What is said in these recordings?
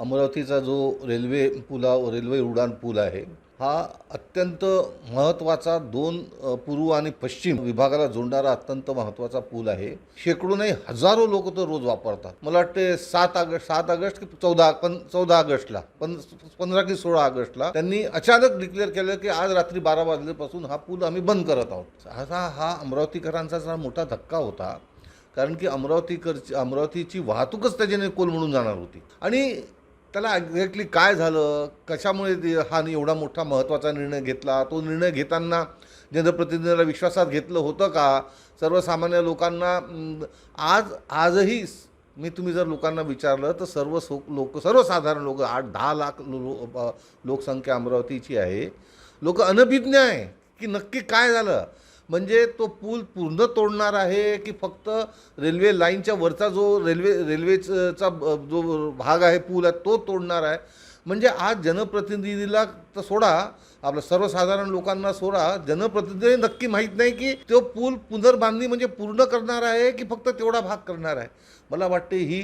अमरावतीचा जो रेल्वे पुला रेल्वे उड्डाण पूल आहे हा अत्यंत महत्त्वाचा दोन पूर्व आणि पश्चिम विभागाला जोडणारा अत्यंत महत्त्वाचा पूल आहे. शेकडो नाही हजारो लोक तो रोज वापरतात. मला वाटते सात ऑगस्ट सात ऑगस्ट की चौदा पण चौदा ऑगस्टला पण पंधरा की सोळा ऑगस्टला त्यांनी अचानक डिक्लेअर केलं की आज रात्री बारा वाजल्यापासून हा पूल आम्ही बंद करत आहोत. असा हा अमरावतीकरांचा जरा मोठा धक्का होता कारण की अमरावतीकरची अमरावतीची वाहतूकच त्याच्याने कोल म्हणून जाणार होती. आणि त्याला एक्झॅक्टली काय झालं? कशामुळे हा एवढा मोठा महत्त्वाचा निर्णय घेतला? तो निर्णय घेताना जनप्रतिनिधीला विश्वासात घेतलं होतं का? सर्वसामान्य लोकांना आज आजही मी तुम्ही जर लोकांना विचारलं तर सर्व सो लोक सर्वसाधारण लोक आठ दहा लाख लो लोकसंख्या अमरावतीची आहे. लोक अनभिज्ञ आहे की नक्की काय झालं? म्हणजे तो पूल पूर्ण तोडणार आहे की फक्त रेल्वे लाईनच्या वरचा जो रेल्वे रेल्वेचा जो भाग आहे पूल आहे तो तोडणार आहे? म्हणजे आज जनप्रतिनिधीला तर सोडा आपलं सर्वसाधारण लोकांना सोडा. जनप्रतिनिधी नक्की माहीत नाही की तो पूल पुनर्बांधणी म्हणजे पूर्ण करणार आहे की फक्त तेवढा भाग करणार आहे? मला वाटते ही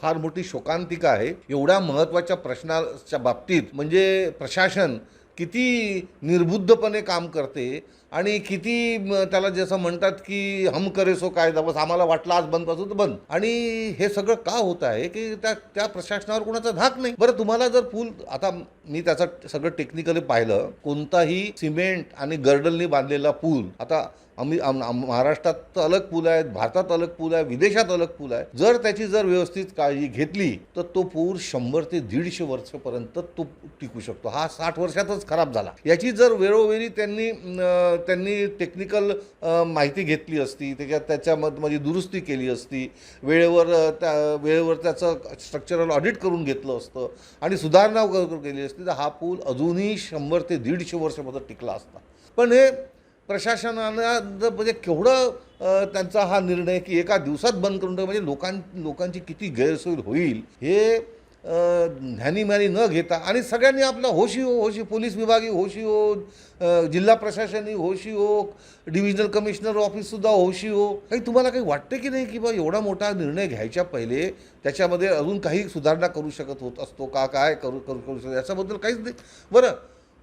फार मोठी शोकांतिका आहे. एवढ्या महत्त्वाच्या प्रश्नाच्या बाबतीत म्हणजे प्रशासन किती निर्बुद्धपणे काम करते आणि किती त्याला जसं म्हणतात की हम करे सो कायदा बस आम्हाला वाटलं आज बंदपासून तर बंद. आणि हे सगळं का होत आहे की त्या त्या प्रशासनावर कोणाचा धाक नाही? बरं तुम्हाला जर पूल आता मी त्याचं सगळं टेक्निकली पाहिलं कोणताही सिमेंट आणि गर्डलनी बांधलेला पूल आता आम्ही आम- महाराष्ट्रात तर अलग पूल आहेत भारतात अलग पूल आहे विदेशात अलग पूल आहे. जर त्याची जर व्यवस्थित काळजी घेतली तर तो पूल शंभर ते दीडशे वर्षापर्यंत तो टिकू शकतो. हा साठ वर्षातच खराब झाला. याची जर वेळोवेळी त्यांनी त्यांनी टेक्निकल माहिती घेतली असती त्याच्यात त्याच्यामध्ये म्हणजे दुरुस्ती केली असती वेळेवर त्या वेळेवर त्याचं स्ट्रक्चरल ऑडिट करून घेतलं असतं आणि सुधारणा केली असती तर हा पूल अजूनही शंभर ते दीडशे वर्षामध्ये टिकला असता. पण हे प्रशासनानं जर म्हणजे केवढं त्यांचा हा निर्णय की एका दिवसात बंद करून म्हणजे लोकां लोकांची किती गैरसोय होईल हे अ, ध्यानीमानी न घेता आणि सगळ्यांनी आपला होशी हो होशी हो, पोलीस विभागी होशी हो जिल्हा प्रशासनही होशी हो डिव्हिजनल कमिशनर ऑफिससुद्धा होशी हो. काही तुम्हाला काही वाटते की नाही की बा एवढा मोठा निर्णय घ्यायच्या पहिले त्याच्यामध्ये अजून काही सुधारणा करू शकत होत असतो का काय करू करू करू शकतो याच्याबद्दल काहीच नाही. बरं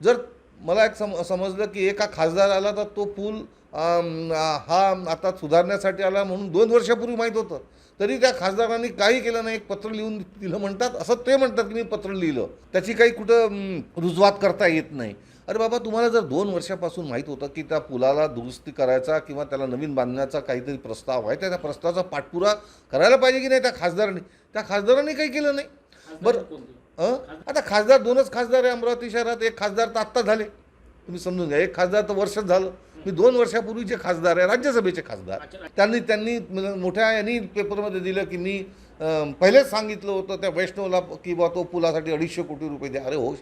जर मला एक सम समजलं की एका खासदार आला तर तो पूल हा आता सुधारण्यासाठी आला म्हणून दोन वर्षापूर्वी माहीत होतं. तरी त्या खासदारांनी काही केलं नाही. एक पत्र लिहून दिलं म्हणतात. असं ते म्हणतात की मी पत्र लिहिलं. त्याची काही कुठं रुजवात करता येत नाही. अरे बाबा तुम्हाला जर दोन वर्षापासून माहीत होतं की त्या पुलाला दुरुस्ती करायचा किंवा त्याला नवीन बांधण्याचा काहीतरी प्रस्ताव आहे त्या त्या प्रस्तावाचा पाठपुरा करायला पाहिजे की नाही त्या खासदारांनी? त्या खासदारांनी काही केलं नाही. बरं? आता खासदार दोनच खासदार आहे अमरावती शहरात. एक खासदार तर आत्ता झाले. तुम्ही समजून घ्या. एक खासदार तर वर्षच झालं. मी दोन वर्षापूर्वीचे खासदार आहे राज्यसभेचे खासदार. त्यांनी त्यांनी मोठ्या यांनी पेपरमध्ये दिलं की मी पहिलेच सांगितलं होतं त्या वैष्णवला की बा तो पुलासाठी अडीचशे कोटी रुपये द्या. अरे हो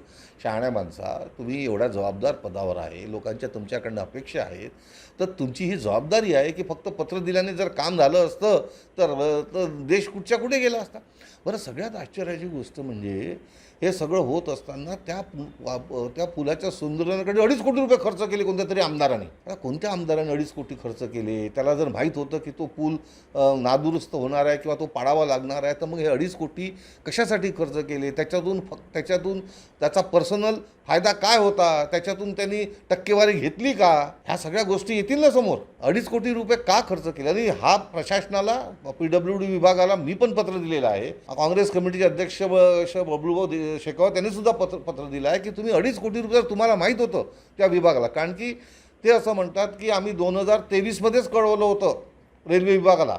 शहाण्या माणसा तुम्ही एवढ्या जबाबदार पदावर आहे. लोकांच्या तुमच्याकडनं अपेक्षा आहेत. तर तुमची ही जबाबदारी आहे की फक्त पत्र दिल्याने जर काम झालं असतं तर देश कुठच्या कुठे गेला असता? बरं सगळ्यात आश्चर्याची गोष्ट म्हणजे हे सगळं होत असताना त्या पु- वा- त्या पुलाच्या सुंदरनाकडे अडीच कोटी रुपये खर्च केले कोणत्या तरी आमदाराने. आता कोणत्या आमदाराने अडीच कोटी खर्च केले? त्याला जर माहीत होतं की तो पूल नादुरुस्त होणार आहे किंवा तो पाडावा लागणार आहे तर मग हे अडीच कोटी कशासाठी खर्च केले? त्याच्यातून फक्त त्याच्यातून त्याचा पर्सनल फायदा काय होता? त्याच्यातून त्यांनी टक्केवारी घेतली का? ह्या सगळ्या गोष्टी येतील ना समोर. अडीच कोटी रुपये का खर्च केले? आणि हा प्रशासनाला पी डब्ल्यू डी विभागाला मी पण पत्र दिलेलं आहे. काँग्रेस कमिटीचे अध्यक्ष बबलूभाऊ दे- शेकावत त्यांनी सुद्धा पत्र पत्र दिलं आहे की तुम्ही अडीच कोटी रुपये तुम्हाला माहीत होतं त्या विभागाला. कारण की ते असं म्हणतात की आम्ही दोन हजार तेवीसमध्येच कळवलं होतं रेल्वे विभागाला.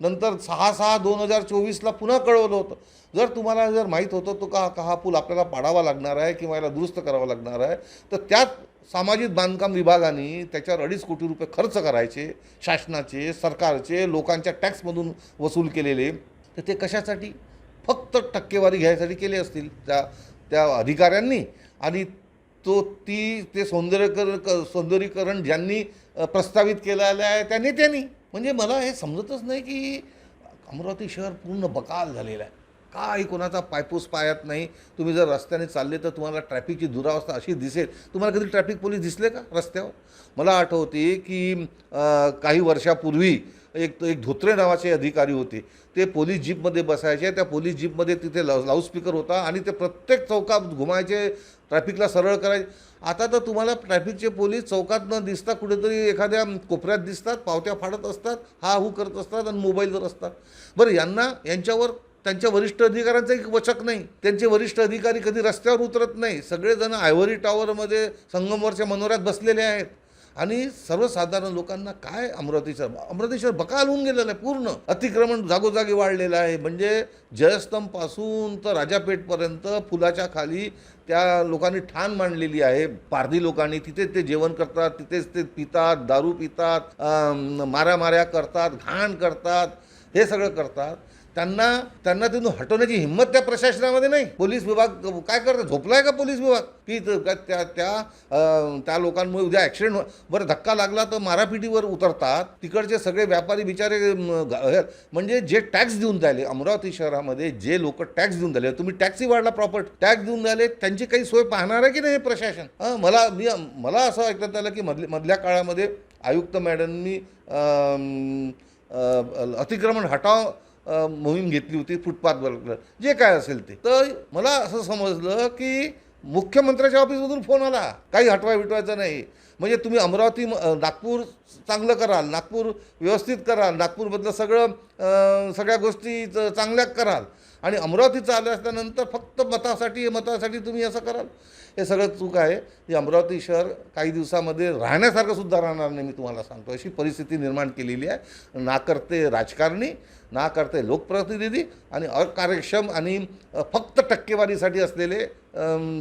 नंतर सहा सहा दोन हजार चोवीसला पुन्हा कळवलं होतं. जर तुम्हाला जर माहीत होतं तो का का हा पूल आपल्याला पाडावा लागणार आहे किंवा याला दुरुस्त करावा लागणार आहे तर त्यात सामाजिक बांधकाम विभागाने त्याच्यावर अडीच कोटी रुपये खर्च करायचे शासनाचे सरकारचे लोकांच्या टॅक्समधून वसूल केलेले. तर ते कशासाठी? फक्त टक्केवारी घ्यायसाठी केले असतील त्या त्या अधिकाऱ्यांनी. आणि तो ती ते सौंदर्यकर क- सौंदर्यीकरण ज्यांनी प्रस्तावित केलेलं आहे त्या नेत्यांनी. म्हणजे मला हे समजतच नाही की अमरावती शहर पूर्ण बकाल झालेलं आहे. काही कोणाचा पायपूस पायात नाही? तुम्ही जर रस्त्याने चालले तर तुम्हाला ट्रॅफिकची दुरावस्था अशी दिसेल. तुम्हाला कधी ट्रॅफिक पोलीस दिसले का रस्त्यावर? मला आठवते की काही वर्षापूर्वी एक एक धोत्रे नावाचे अधिकारी होते. ते पोलीस जीपमध्ये बसायचे. त्या पोलीस जीपमध्ये तिथे लाऊ लाऊडस्पीकर होता आणि ते प्रत्येक चौकात घुमायचे ट्रॅफिकला सरळ करायचे. आता तर तुम्हाला ट्रॅफिकचे पोलीस चौकात न दिसता कुठेतरी एखाद्या कोपऱ्यात दिसतात पावत्या फाडत असतात हा हू करत असतात आणि मोबाईलवर असतात. बरं यांना यांच्यावर त्यांच्या वरिष्ठ अधिकाऱ्यांचं एक वचक नाही. त्यांचे वरिष्ठ अधिकारी कधी रस्त्यावर उतरत नाही. सगळेजण आयव्हरी टॉवरमध्ये संगमवरच्या मनोऱ्यात बसलेले आहेत. आणि सर्वसाधारण लोकांना काय अमरावती शहर अमरावती शहर बकाल होऊन गेलेलं आहे पूर्ण. अतिक्रमण जागोजागी वाढलेलं आहे. म्हणजे जयस्तंभपासून तर राजापेठपर्यंत पुलाच्या खाली त्या लोकांनी ठाण मांडलेली आहे. पारधी लोकांनी तिथेच ते जेवण करतात तिथेच ते पितात दारू पितात माऱ्या माऱ्या करतात घाण करतात हे सगळं करतात. त्यांना त्यांना तिथून हटवण्याची हिंमत त्या प्रशासनामध्ये नाही. पोलीस विभाग काय करतात झोपलाय का पोलीस विभाग? की त्या त्या त्या लोकांमुळे उद्या ॲक्सिडेंट हो-, बरं धक्का लागला तर मारापिटीवर उतरतात. तिकडचे सगळे व्यापारी बिचारे म्हणजे जे टॅक्स देऊन राहिले अमरावती शहरामध्ये जे लोक टॅक्स देऊन राहिले तुम्ही टॅक्सी वाढला प्रॉपर टॅक्स देऊन राहिले त्यांची काही सोय पाहणार आहे की नाही प्रशासन? मला मी मला असं ऐकण्यात आलं की मधल्या मधल्या काळामध्ये आयुक्त मॅडमनी अतिक्रमण हटाव मोहीम घेतली होती फुटपाथवर जे काय असेल ते. तर मला असं समजलं की मुख्यमंत्र्याच्या ऑफिसमधून फोन आला. काही हटवाय बिटवायचं नाही. म्हणजे तुम्ही अमरावती नागपूर चांगलं कराल नागपूर व्यवस्थित कराल नागपूरमधलं सगळं सगळ्या गोष्टी चांगल्या कराल. आणि अमरावतीचं आलं असल्यानंतर फक्त मतासाठी मतासाठी तुम्ही असं कराल. हे सगळं चूक आहे. की अमरावती शहर काही दिवसामध्ये राहण्यासारखं सुद्धा राहणार नाही मी तुम्हाला सांगतो. अशी परिस्थिती निर्माण केलेली आहे. ना करते राजकारणी ना करते लोकप्रतिनिधी आणि अकार्यक्षम आणि फक्त टक्केवारीसाठी असलेले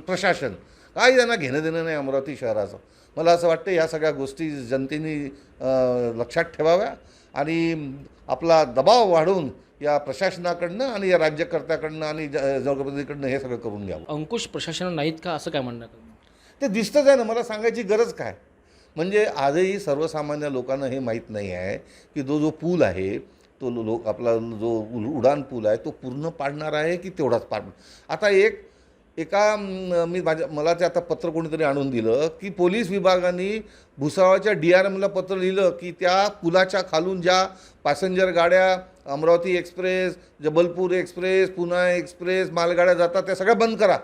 प्रशासन. काही त्यांना घेणं देणं नाही अमरावती शहराचं. मला असं वाटतं या सगळ्या गोष्टी जनतेने लक्षात ठेवाव्या आणि आपला दबाव वाढवून या प्रशासनाकडनं आणि या राज्यकर्त्याकडनं आणि ज- लोकप्रतिनिधीकडनं हे सगळं करून घ्यावं. अंकुश प्रशासन नाहीत का? असं काय म्हणणं? ते दिसतंच आहे ना. मला सांगायची गरज काय? म्हणजे आजही सर्वसामान्य लोकांना हे माहीत नाही आहे की तो जो पूल आहे तो लोक आपला जो उडान पूल आहे तो पूर्ण पाडणार आहे की तेवढाच पाडणार आता एक एका मी माझ्या मला ते आता पत्र कोणीतरी आणून दिलं की पोलीस विभागाने भुसावळच्या डी आर एमला पत्र लिहिलं की त्या पुलाच्या खालून ज्या पॅसेंजर गाड्या Amravati express Jabalpur express Pune express मालगाड्या जातात त्या सगळ्या बंद करा.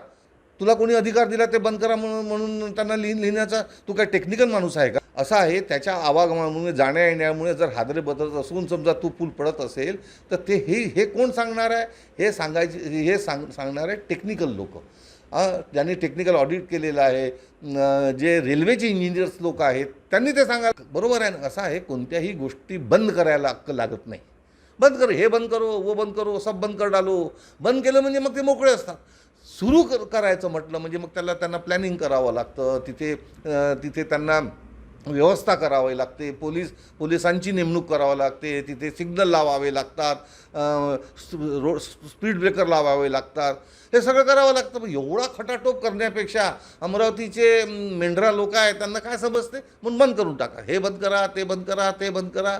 तुला कोणी अधिकार दिला ते बंद करा म्हणून म्हणून त्यांना लिहिण लिहिण्याचा तू काय टेक्निकल माणूस आहे का? असं आहे त्याच्या आवागमनामुळे जाण्या येण्यामुळे जर हादरे बदलत असून समजा तू पूल पडत असेल तर ते हे हे कोण सांगणार आहे? हे सांगायचे हे सांग सांगणार आहे टेक्निकल लोक. ज्यांनी टेक्निकल ऑडिट केलेलं आहे जे रेल्वेचे इंजिनियर्स लोक आहेत त्यांनी ते सांगा बरोबर आहे ना असं आहे कोणत्याही गोष्टी बंद करायला अक्कल लागत नाही. बंद करो हे बंद करो वो बंद करो सब बंद कर डालो. बंद केलं म्हणजे मग ते मोकळे असतात. सुरू कर करायचं म्हटलं म्हणजे मग त्याला त्यांना प्लॅनिंग करावं लागतं. तिथे तिथे त्यांना व्यवस्था करावी लागते. पोलीस पोलिसांची नेमणूक करावी लागते. तिथे सिग्नल लावावे लागतात. रो रोड स्पीड ब्रेकर लावावे लागतात. हे सगळं करावं लागतं. पण एवढा खटाटोप करण्यापेक्षा अमरावतीचे मेंढरा लोक आहेत त्यांना काय समजते? म्हणून बंद करून टाका. हे बंद करा ते बंद करा ते बंद करा.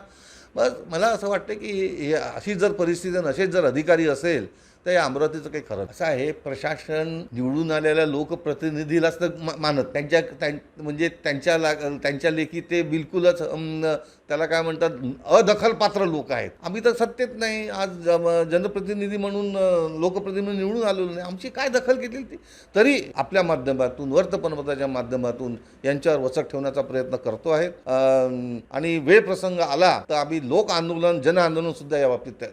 बस मला असं वाटतं की हे अशी जर परिस्थिती असेच जर अधिकारी असेल तर या अमरावतीचं काही खरं असं आहे प्रशासन निवडून आलेल्या लोकप्रतिनिधीलाच तर मानत. त्यांच्या त्यां म्हणजे त्यांच्या ला त्यांच्या लेखी ते बिलकुलच त्याला काय म्हणतात अदखलपात्र लोक आहेत. आम्ही तर सत्तेत नाही. आज जनप्रतिनिधी म्हणून लोकप्रतिनिधी निवडून आलेलो नाही. आमची काय दखल घेतली ती? तरी आपल्या माध्यमातून वर्तमानपत्राच्या माध्यमातून यांच्यावर वचक ठेवण्याचा प्रयत्न करतो आहे. आणि वेळ प्रसंग आला तर आम्ही लोक आंदोलन जन आंदोलन सुद्धा या बाबतीत